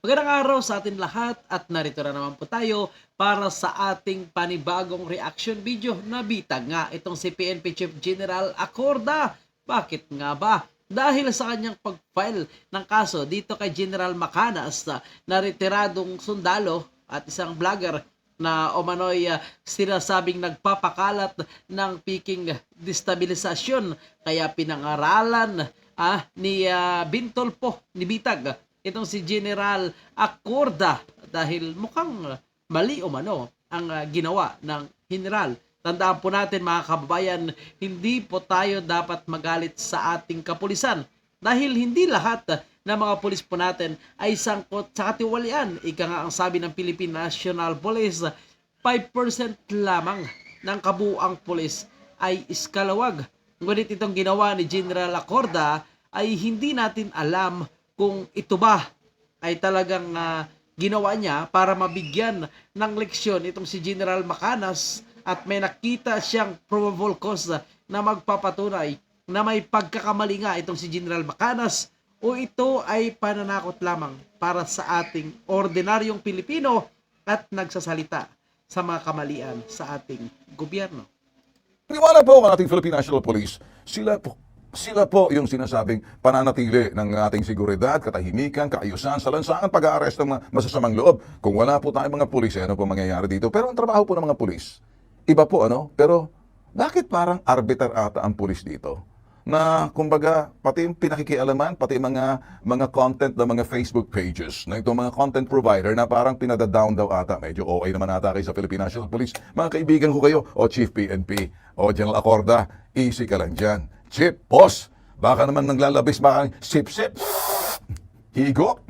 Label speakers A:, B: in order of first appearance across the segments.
A: Magandang araw sa atin lahat at narito na naman po tayo para sa ating panibagong reaction video na bitag nga itong si PNP Chief General Acorda. Bakit nga ba? Dahil sa kanyang pag-file ng kaso dito kay General Macanas na, retiradong sundalo at isang vlogger na umano'y uh, sinasabing nagpapakalat ng piking destabilisasyon kaya pinangaralan ah, ni uh, Bintolpo ni Bitag itong si General Acorda dahil mukhang mali umano ang uh, ginawa ng general. Tandaan po natin mga kababayan, hindi po tayo dapat magalit sa ating kapulisan dahil hindi lahat ng mga pulis po natin ay sangkot sa katiwalian. Ika nga ang sabi ng Philippine National Police, 5% lamang ng kabuang pulis ay iskalawag. Ngunit itong ginawa ni General Acorda ay hindi natin alam kung ito ba ay talagang ah, ginawa niya para mabigyan ng leksyon itong si General Macanas at may nakita siyang probable cause na magpapatunay na may pagkakamali nga itong si General Macanas o ito ay pananakot lamang para sa ating ordinaryong Pilipino at nagsasalita sa mga kamalian sa ating gobyerno.
B: Paniwala po ang ating Philippine National Police, sila po, sila po yung sinasabing pananatili ng ating seguridad, katahimikan, kaayusan, sa lansangan, pag-aaresto ng masasamang loob. Kung wala po tayong mga pulis, eh, ano po mangyayari dito? Pero ang trabaho po ng mga pulis, iba po ano, pero bakit parang arbiter ata ang pulis dito? na kumbaga pati yung pinakikialaman, pati mga mga content ng mga Facebook pages na itong mga content provider na parang pinada-down daw ata. Medyo okay naman ata kayo sa Philippine National Police. Mga kaibigan ko kayo, o Chief PNP, o General Acorda, easy ka lang dyan. Chief, boss, baka naman naglalabis, baka sip-sip, higo.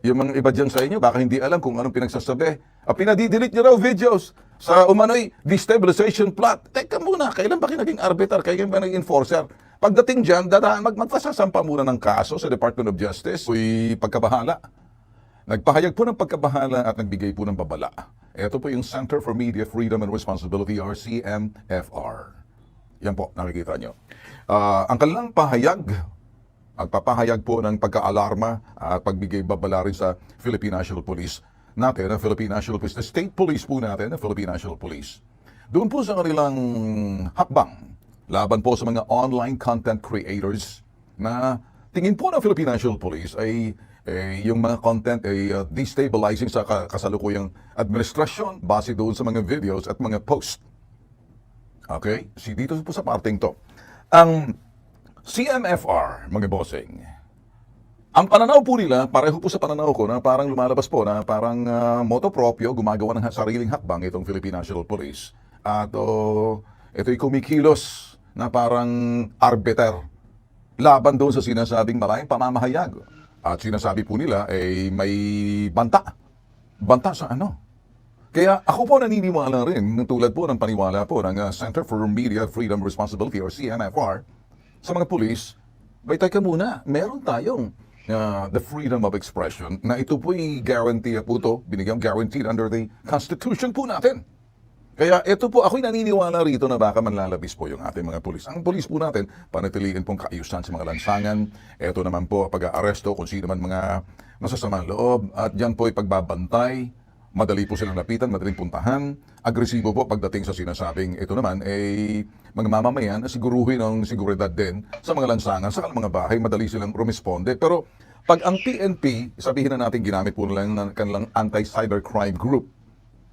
B: Yung mga iba dyan sa inyo, baka hindi alam kung anong pinagsasabi. Ah, pinadidelete nyo raw videos sa umano'y destabilization plot. Teka muna, kailan ba naging arbiter? Kailan ba naging enforcer? Pagdating dyan, dada, mag magpasasampa muna ng kaso sa Department of Justice. Uy, pagkabahala. Nagpahayag po ng pagkabahala at nagbigay po ng babala. Ito po yung Center for Media Freedom and Responsibility or CMFR. Yan po, nakikita nyo. Ah, ang kanilang pahayag, magpapahayag po ng pagka-alarma at pagbigay babala rin sa Philippine National Police natin, ang Philippine National Police, the state police po natin, ang Philippine National Police. Doon po sa kanilang hakbang, laban po sa mga online content creators na tingin po ng Philippine National Police ay eh, yung mga content ay uh, destabilizing sa ka- kasalukuyang administrasyon base doon sa mga videos at mga posts. Okay? Si dito po sa parting to. Ang CMFR, mga bossing, ang pananaw po nila, pareho po sa pananaw ko na parang lumalabas po na parang uh, moto proprio, gumagawa ng sariling hakbang itong Philippine National Police. At oh, ito'y kumikilos na parang arbiter laban doon sa sinasabing maraming pamamahayag. At sinasabi po nila ay may banta. Banta sa ano? Kaya ako po naniniwala rin, tulad po ng paniwala po ng uh, Center for Media Freedom Responsibility or CMFR, sa mga pulis, bay teka muna, meron tayong uh, the freedom of expression na ito po'y guarantee po to, binigyang guaranteed under the Constitution po natin. Kaya ito po, ako'y naniniwala rito na baka manlalabis po yung ating mga pulis. Ang pulis po natin, panatiliin pong kaayusan sa mga lansangan. Ito naman po, pag-aaresto kung sino man mga masasamang loob. At yan po ay pagbabantay. Madali po silang lapitan, madaling puntahan. Agresibo po pagdating sa sinasabing ito naman ay mga mamamayan na siguruhin ang seguridad din sa mga lansangan, sa mga bahay, madali silang rumisponde. Pero pag ang PNP, sabihin na natin ginamit po nila ng kanilang anti-cybercrime group,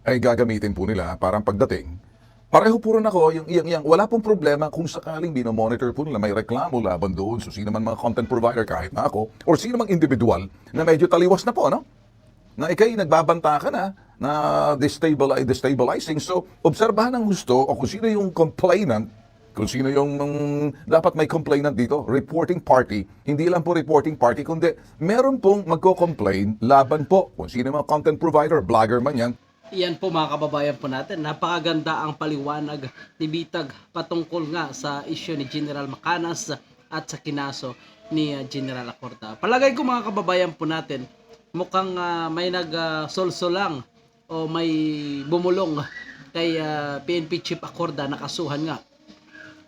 B: ay gagamitin po nila parang pagdating. Pareho po rin ako, yung iyang, iyang, wala pong problema kung sakaling binomonitor po nila, may reklamo laban doon, so sino man mga content provider kahit na ako, or sino mang individual na medyo taliwas na po, no? Na ikay nagbabanta ka na, na destabilize, destabilizing. So, obserbahan ng gusto o kung sino yung complainant, kung sino yung mm, dapat may complainant dito, reporting party, hindi lang po reporting party, kundi meron pong magko-complain laban po kung sino mga content provider, vlogger man yan,
A: Iyan po mga kababayan po natin. Napakaganda ang paliwanag ni Bitag patungkol nga sa isyu ni General Macanas at sa kinaso ni uh, General Acorda. Palagay ko mga kababayan po natin, mukhang uh, may nag-solso lang o may bumulong kay uh, PNP Chief Acorda na kasuhan nga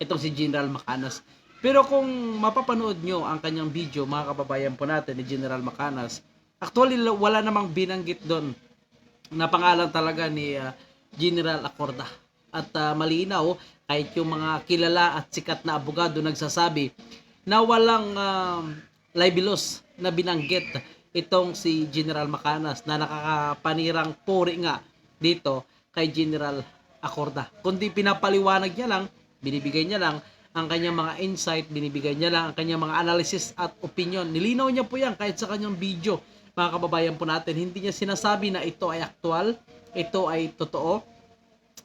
A: itong si General Macanas. Pero kung mapapanood nyo ang kanyang video, mga kababayan po natin ni General Macanas, Actually, wala namang binanggit doon na pangalan talaga ni ah, General Acorda. At ah, malinaw, kahit yung mga kilala at sikat na abogado nagsasabi na walang um, libelous na binanggit itong si General Macanas na nakakapanirang puri nga dito kay General Acorda. Kundi pinapaliwanag niya lang, binibigay niya lang ang kanyang mga insight, binibigay niya lang ang kanyang mga analysis at opinion. Nilinaw niya po yan kahit sa kanyang video, mga kababayan po natin. Hindi niya sinasabi na ito ay aktual, ito ay totoo,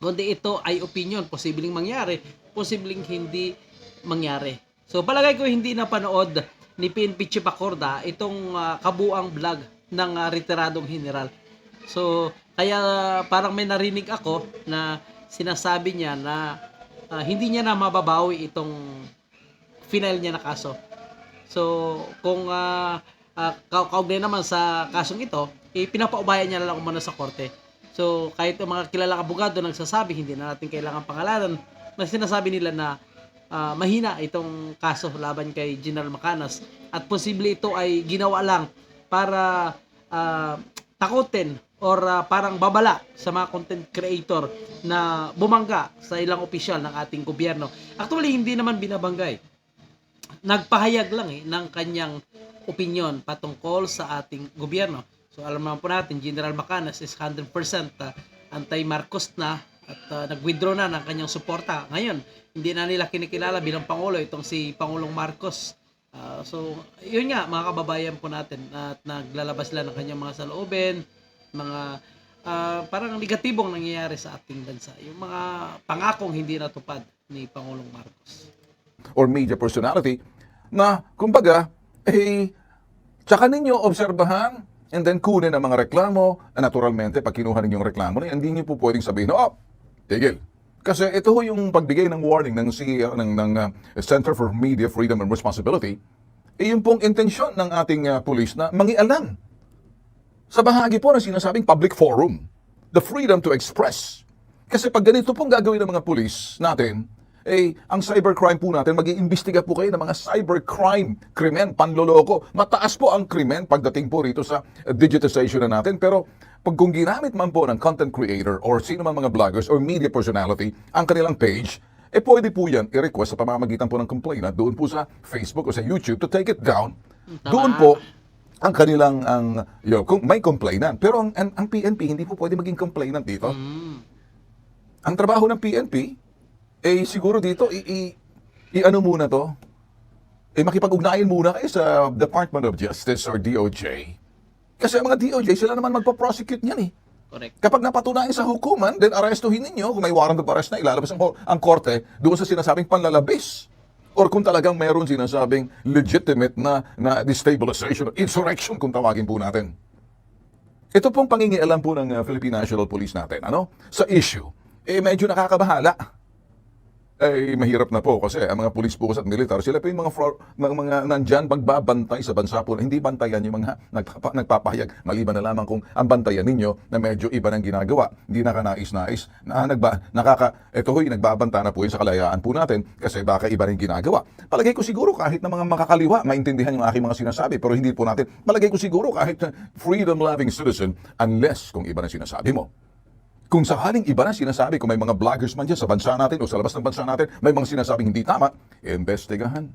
A: kundi ito ay opinion. Posibleng mangyari, posibleng hindi mangyari. So palagay ko hindi napanood ni PNP Chief Acorda itong ah, kabuang vlog ng ah, retiradong general. So kaya parang may narinig ako na sinasabi niya na ah, hindi niya na mababawi itong final niya na kaso. So kung uh, uh, kaugnay naman sa kasong ito, eh, pinapaubayan niya lang umano sa korte. So kahit yung mga kilalang abogado nagsasabi, hindi na natin kailangan pangalanan, na sinasabi nila na ah, mahina itong kaso laban kay General Macanas at posible ito ay ginawa lang para ah, takutin or ah, parang babala sa mga content creator na bumangga sa ilang opisyal ng ating gobyerno. Actually, hindi naman binabanggay. Nagpahayag lang eh ng kanyang opinion patungkol sa ating gobyerno. So alam naman po natin, General Macanas is 100% ah, anti-Marcos na at ah, nag-withdraw na ng kanyang suporta. Ngayon, hindi na nila kinikilala bilang Pangulo itong si Pangulong Marcos. Ah, so, yun nga, mga kababayan po natin at naglalabas sila ng kanyang mga saloobin, mga ah, parang negatibong nangyayari sa ating bansa. Yung mga pangakong hindi natupad ni Pangulong Marcos.
B: or media personality na, kumbaga, eh, tsaka ninyo obserbahan and then kunin ang mga reklamo na naturalmente, pag kinuha ninyo yung reklamo na hindi nyo po pwedeng sabihin, oh, tigil. Kasi ito ho yung pagbigay ng warning ng CEO ng, ng uh, Center for Media Freedom and Responsibility, eh yung pong intensyon ng ating uh, pulis na mangialam sa bahagi po ng sinasabing public forum, the freedom to express. Kasi pag ganito pong gagawin ng mga pulis natin, eh, ang cybercrime po natin, mag-iimbestiga po kayo ng mga cybercrime, krimen, panloloko. Mataas po ang krimen pagdating po rito sa uh, digitization na natin. Pero pag kung ginamit man po ng content creator or sino man mga vloggers or media personality ang kanilang page, eh pwede po yan i-request sa pamamagitan po ng complainant doon po sa Facebook o sa YouTube to take it down. Doon po ang kanilang ang yo, kung may complainant. Pero ang, ang, ang PNP hindi po pwede maging complainant dito. Ang trabaho ng PNP eh siguro dito i, i, i ano muna to? Eh makipag-ugnayan muna kayo sa Department of Justice or DOJ. Kasi ang mga DOJ sila naman magpo-prosecute niyan eh.
A: Correct.
B: Kapag napatunayan sa hukuman, then arrestuhin ninyo. Kung may warrant of arrest na, ilalabas ang, ang korte doon sa sinasabing panlalabis. Or kung talagang meron sinasabing legitimate na, na destabilization, insurrection kung tawagin po natin. Ito pong pangingialam po ng uh, Philippine National Police natin, ano? Sa issue, eh medyo nakakabahala. Eh, mahirap na po kasi ang mga pulis po at militar, sila po yung mga, floor, mga, mga nandyan magbabantay sa bansa po. Hindi bantayan yung mga nagpapa, nagpapahayag. Maliban na lamang kung ang bantayan ninyo na medyo iba ng ginagawa. Hindi nakanais-nais. Na, nagba, nakaka, ito ho'y nagbabanta na po yun sa kalayaan po natin kasi baka iba rin ginagawa. Palagay ko siguro kahit na mga makakaliwa, maintindihan yung aking mga sinasabi pero hindi po natin. Palagay ko siguro kahit freedom-loving citizen unless kung iba na sinasabi mo. Kung sakaling iba na sinasabi, kung may mga vloggers man dyan sa bansa natin o sa labas ng bansa natin, may mga sinasabing hindi tama, investigahan.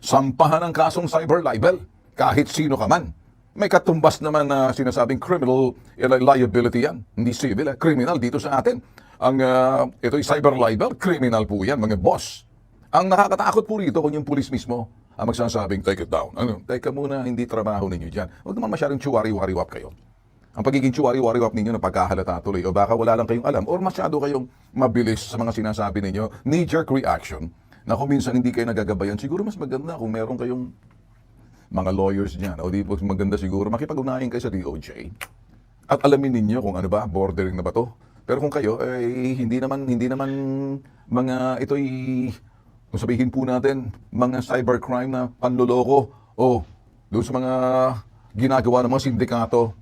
B: Sampahan ang kasong cyber libel, kahit sino ka man. May katumbas naman na sinasabing criminal liability yan. Hindi civil, eh. criminal dito sa atin. Ang uh, ito'y cyber libel, criminal po yan, mga boss. Ang nakakatakot po rito kung yung pulis mismo ang magsasabing, take it down. Ano, teka muna, hindi trabaho ninyo dyan. Huwag naman masyadong chuwari-wari-wap kayo ang pagiging chuwari-wari-wap ninyo na pagkahalata tuloy o baka wala lang kayong alam or masyado kayong mabilis sa mga sinasabi ninyo, knee-jerk reaction na kung minsan hindi kayo nagagabayan, siguro mas maganda kung meron kayong mga lawyers dyan. O di po maganda siguro makipag-unahin kayo sa DOJ. At alamin ninyo kung ano ba, bordering na ba to. Pero kung kayo, eh, hindi naman, hindi naman mga, ito'y, kung sabihin po natin, mga cybercrime na panloloko o doon sa mga ginagawa ng mga sindikato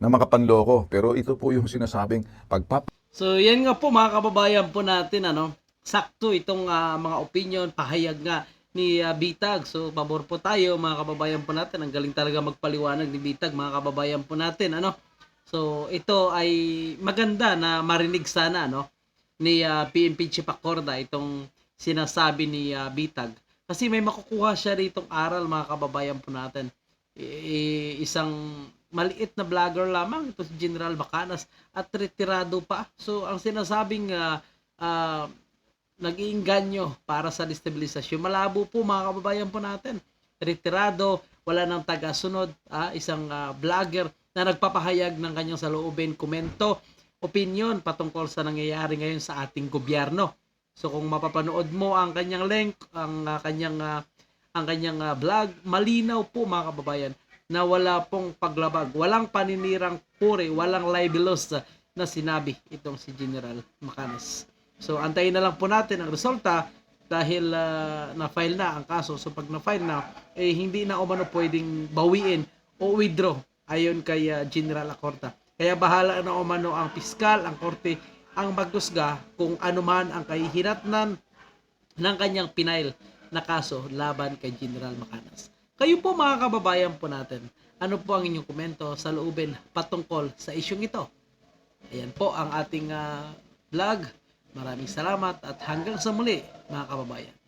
B: na makapanloko. Pero ito po yung sinasabing pagpap
A: So, yan nga po mga kababayan po natin, ano, sakto itong ah, mga opinion, pahayag nga ni ah, Bitag. So, pabor po tayo mga kababayan po natin. Ang galing talaga magpaliwanag ni Bitag mga kababayan po natin. Ano? So, ito ay maganda na marinig sana no ni ah, PNP Chief Acorda itong sinasabi ni ah, Bitag. Kasi may makukuha siya ritong aral mga kababayan po natin. I- isang maliit na vlogger lamang ito si General Bacanas at retirado pa. So, ang sinasabing ah, ah, nag-iinganyo para sa destabilisasyon. Malabo po mga kababayan po natin. Retirado, wala nang taga-sunod, ah, isang ah, vlogger na nagpapahayag ng kanyang saloobin, komento, opinion patungkol sa nangyayari ngayon sa ating gobyerno. So kung mapapanood mo ang kanyang link, ang ah, kanyang ah, ang kanyang ah, vlog, malinaw po mga kababayan na wala pong paglabag, walang paninirang puri, walang libelous na sinabi itong si General Macanas. So antayin na lang po natin ang resulta dahil ah, na-file na ang kaso. So pag na-file na, eh hindi na umano pwedeng bawiin o withdraw ayon kay ah, General Acorta. Kaya bahala na umano ang piskal, ang korte, ang magdusga kung ano man ang kahihinatnan ng kanyang pinail na kaso laban kay General Macanas. Kayo po mga kababayan po natin, ano po ang inyong komento sa loobin patungkol sa isyong ito? Ayan po ang ating ah, vlog. Maraming salamat at hanggang sa muli mga kababayan.